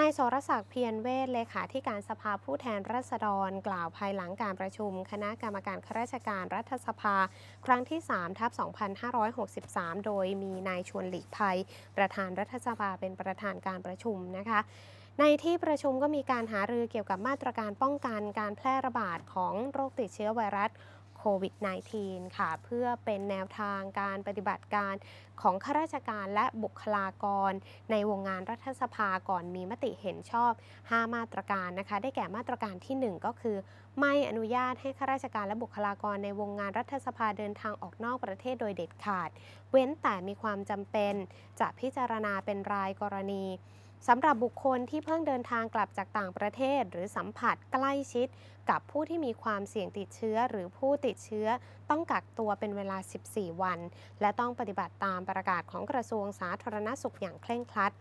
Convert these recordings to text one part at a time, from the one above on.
นายสรศักดิ์เพียรเวชเลขาธิการสภาผู้แทนราษฎร กล่าวภายหลังการประชุม คณะกรรมการข้าราชการรัฐสภา ครั้งที่3ทับ2563 โดยมีนายชวนหลีกภัย ประธานรัฐสภาเป็นประธานการประชุมนะคะในที่ประชุมก็มีการหารือเกี่ยวกับมาตรการป้องกันการแพร่ระบาดของโรคติดเชื้อไวรัส โควิด -19 ค่ะ เพื่อเป็นแนวทางการปฏิบัติการของข้าราชการและบุคลากร ในวงงานรัฐสภาก่อนมีมติเห็นชอบ 5 มาตรการนะคะ ได้แก่มาตรการทีหนึ่1 ก็คือ ไม่อนุญาตให้ข้าราชการและบุคลากรในวงงานรัฐสภาเดินทางออกนอกประเทศโดยเด็ดขาด เว้นแต่มีความจำเป็น จะพิจารณาเป็นรายกรณี สำหรับบุคคลที่เพิ่งเดินทางกลับจากต่างประเทศ หรือสัมผัสใกล้ชิด กับผู้ที่มีความเสี่ยงติดเชื้อ หรือผู้ติดเชื้อ ต้องกักตัวเป็นเวลา 14 วัน และต้องปฏิบัติตามประกาศของกระทรวงสาธารณสุขอย่างเคร่งครัด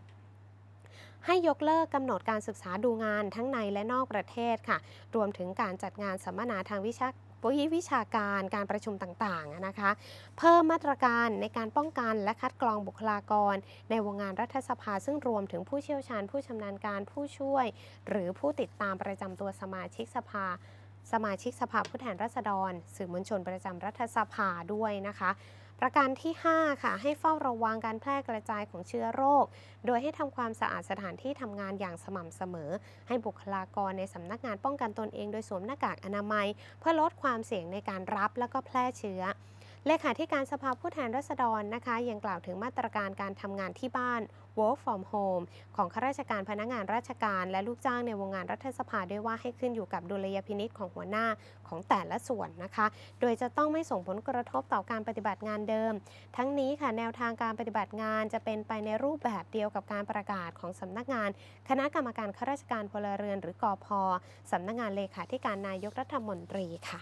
ให้ยกเลิกกำหนดการศึกษาดูงานทั้งในและนอกประเทศค่ะ รวมถึงการจัดงานสัมมนาทางวิชาวิชาการการประชุมต่างๆนะคะ เพิ่มมาตรการในการป้องกันและคัดกรองบุคลากร ในวงงานรัฐสภาซึ่งรวมถึงผู้เชี่ยวชาญ ผู้ชำนาญการผู้ช่วย หรือผู้ติดตามประจำตัวสมาชิกสภา สมาชิกสภาผู้แทนราษฎร สื่อมวลชนประจำรัฐสภาด้วยนะคะ ประการที่ 5 ค่ะ ให้เฝ้าระวังการแพร่กระจายของเชื้อโรค โดยให้ทำความสะอาดสถานที่ทำงานอย่างสม่ำเสมอ ให้บุคลากรในสำนักงานป้องกันตนเองโดยสวมหน้ากากอนามัย เพื่อลดความเสี่ยงในการรับและก็แพร่เชื้อ เลขาธิการสภาผู้แทนราษฎรนะคะ ยังกล่าวถึงมาตรการการทำงานที่บ้าน work from home ของข้าราชการพนักงานราชการ และลูกจ้างในวงงานรัฐสภาด้วยว่าให้ขึ้นอยู่กับดุลยพินิษของหัวหน้าของแต่ละส่วนนะคะ โดยจะต้องไม่ส่งผลกระทบต่อการปฏิบัติงานเดิม ทั้งนี้ค่ะแนวทางการปฏิบัติงานจะเป็นไปในรูปแบบเดียวกับการประกาศของสำนักงาน คณะกรรมการข้าราชการพลเรือนหรือกอพสำนักงานเลขาธิการนายกรัฐมนตรีค่ะ